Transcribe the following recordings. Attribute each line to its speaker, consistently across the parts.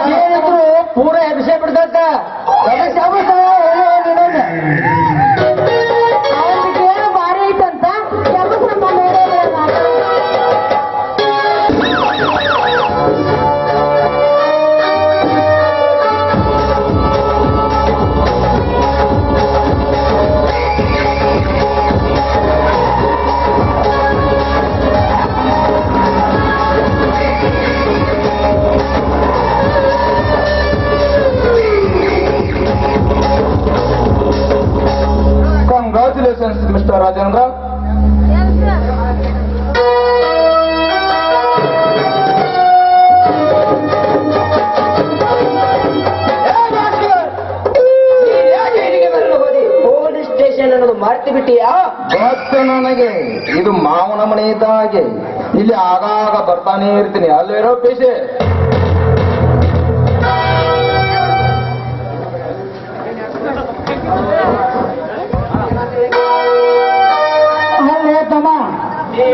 Speaker 1: যেহেতু পুরো ಬಿಟ್ಟಿಯಾ
Speaker 2: ಗೊತ್ತು ನನಗೆ. ಇದು ಮಾವನ ಮನೆ ಇದ್ದ ಹಾಗೆ. ಇಲ್ಲಿ ಆಗಾಗ ಬರ್ತಾನೆ ಇರ್ತೀನಿ. ಅಲ್ಲಿರೋ ಪೇಶೆ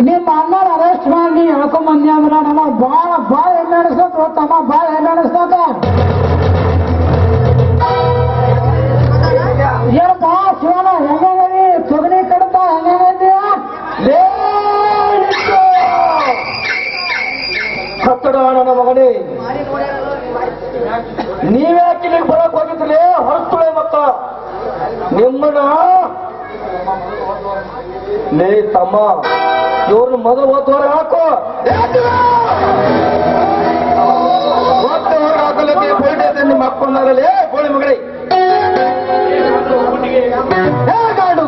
Speaker 3: ನಿಮ್ಮ ಅಣ್ಣನ ಅರೆಸ್ಟ್ ಮಾಡಿ ಹೇಳ್ಕೊಂಡ್ ಬಂದಿ ಅಂದ್ರ ಬಾಳ ಬಾಳ ಎಣ್ಣೆ ತಮ್ಮ.
Speaker 2: ನಿಮ್ಮನ್ನ? ಲೇ ತಮ್ಮ ಇವ್ರನ್ನ ಮೊದಲು ಒತ್ತು ಹೊರ ಹಾಕು. ಒತ್ತು ಹೊರ ಹಾಕಲಿಕ್ಕೆ ಪೊಲೀಸ್ ನಿಮ್ಮ ಅಪ್ಪನಾರಲ್ಲೇ ಬೋಳಿ ಮಗಳೇ.
Speaker 1: ಹೇಗಾಡು?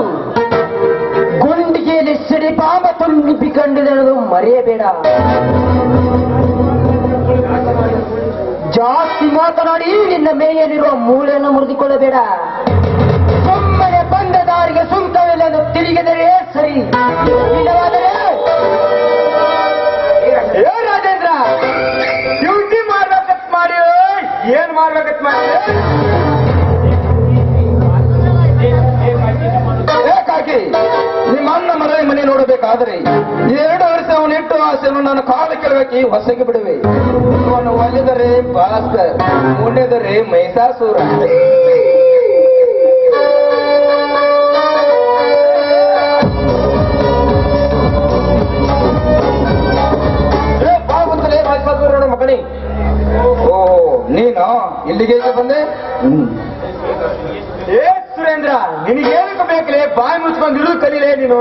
Speaker 1: ಗುಂಡಿಗೆಯಲ್ಲಿ ಸಿಡಿಪಾಂಬ ತುಂಬಿಕೊಂಡಿದ್ದು ಮರೆಯಬೇಡ. ಜಾಸ್ತಿ ಮಾತನಾಡಿ ನಿನ್ನ ಮೇಲಿರುವ ಮೂಳೆಯನ್ನು ಮುರಿದುಕೊಳ್ಳಬೇಡ.
Speaker 2: ಏನ್ ಮಾಡ್ಬೇಕತ್ ಮಾಡಿ ನಿಮ್ಮ ಅಣ್ಣ ಮರ ಮನೆ ನೋಡಬೇಕಾದ್ರೆ ಎರಡು ವರ್ಷ ಅವನಿಟ್ಟು ಆಸೆಯನ್ನು ನಾನು ಕಾಲು ಕೆಳಗೆ ಹೊಸಗೆ ಬಿಡುವೆ. ಅವನು ಒಲಿದರೆ ಭಾಸ್ಕರ್ ಮುನ್ನೆದರೆ ಮೈಸಾಸುರ. ಇಲ್ಲಿಗೆ ಬಂದೆ. ಏ ಸುರೇಂದ್ರ, ನಿನಗೇನಕ್ಕೆ ಬೇಕಲೇ ಬಾಯಿ ಮುಚ್ಕೊಂಡು ಇಳು ಕಲೀಲೇ ನೀನು.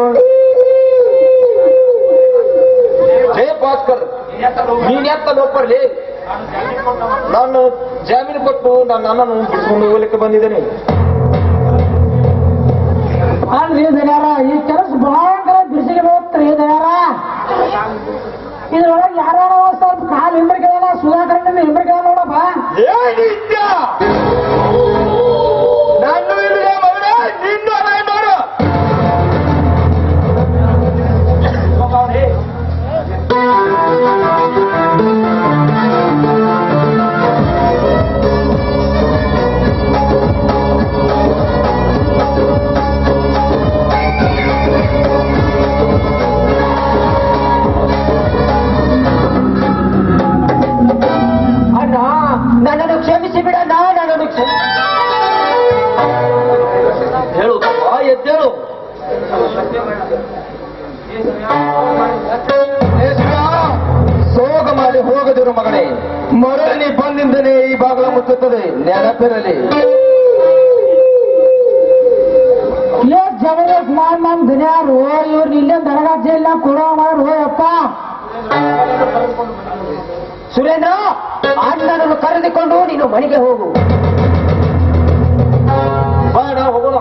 Speaker 2: ಜಯ ಭಾಸ್ಕರ್. ನೀನ್ ಎತ್ತ ಲೋಪರ್ಲಿ ನಾನು ಜಾಮೀನು ಕೊಟ್ಟು ನನ್ನ ಅಣ್ಣನ ಬಿಡಿಸ್ಕೊಂಡು ಹೋಗ್ಲಿಕ್ಕೆ ಬಂದಿದ್ದೇನೆ.
Speaker 3: ಆದ್ರೆ ದಯಾರ, ಈ ಕೆಲಸ ಭಯಂಕರ ಬಿಸಿಗೆ ಹೋಗ್ತಾರೆ ದಯಾರ. ಇದ್ರೊಳಗೆ ಯಾರ್ಯಾರ ಸ್ವಲ್ಪ ಕಾಲು ಹಿಂಬರಿಕೆಲ್ಲ ಸುಧಾಕರಣ ಹಿಂಬರಿಕೆಲ್ಲ
Speaker 2: 连一下。Yeah. ಮುಚ್ಚುತ್ತದೆ ನೆನಪಿರಲಿ.
Speaker 3: ಜಬರ್ದಸ್ತ್ ಮಾಡ್ ನಮ್ ದುನಿಯಾರು ಇವ್ರು ಇಲ್ಲೇ ದರಗಾ ಜೈಲ್ ಕೊಡೋ ಮಾಡ್ರು ಅಪ್ಪ
Speaker 1: ಸುರೇಂದ್ರ ಅಣ್ಣನನ್ನು ಕರೆದುಕೊಂಡು ನೀನು ಮನೆಗೆ ಹೋಗು.
Speaker 2: ಬಾಡ ಹೋಗೋಣ.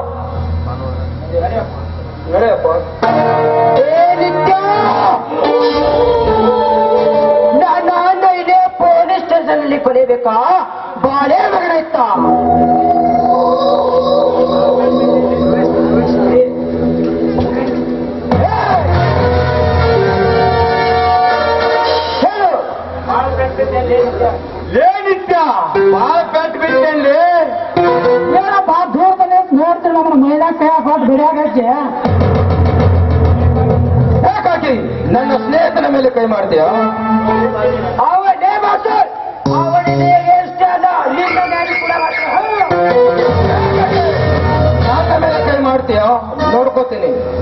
Speaker 1: ಅಣ್ಣ ಇದೇ ಪೊಲೀಸ್ ಸ್ಟೇಷನ್ ಅಲ್ಲಿ ಕೊಲೆಬೇಕಾ? ಬಾಳೆ ಮಗನ ಇತ್ತ.
Speaker 2: ಏನಿತ್ಯ ಬಾಳ ಪೆಟ್ ಬಿಟ್ಟಲ್ಲಿ
Speaker 3: ಏನಪ್ಪ ದೂರದಲ್ಲಿ ನೋಡ್ತೀರಿ ನಮ್ಮ ಮೈದಾ ಕೈ ಹಾಕೋದು ಬಿಡಿಯಾಗ ಹಚ್ಚಿ
Speaker 2: ಯಾಕಾಕಿ? ನನ್ನ ಸ್ನೇಹಿತನ ಮೇಲೆ ಕೈ ಮಾಡ್ತೀಯ?
Speaker 1: জগতে নেই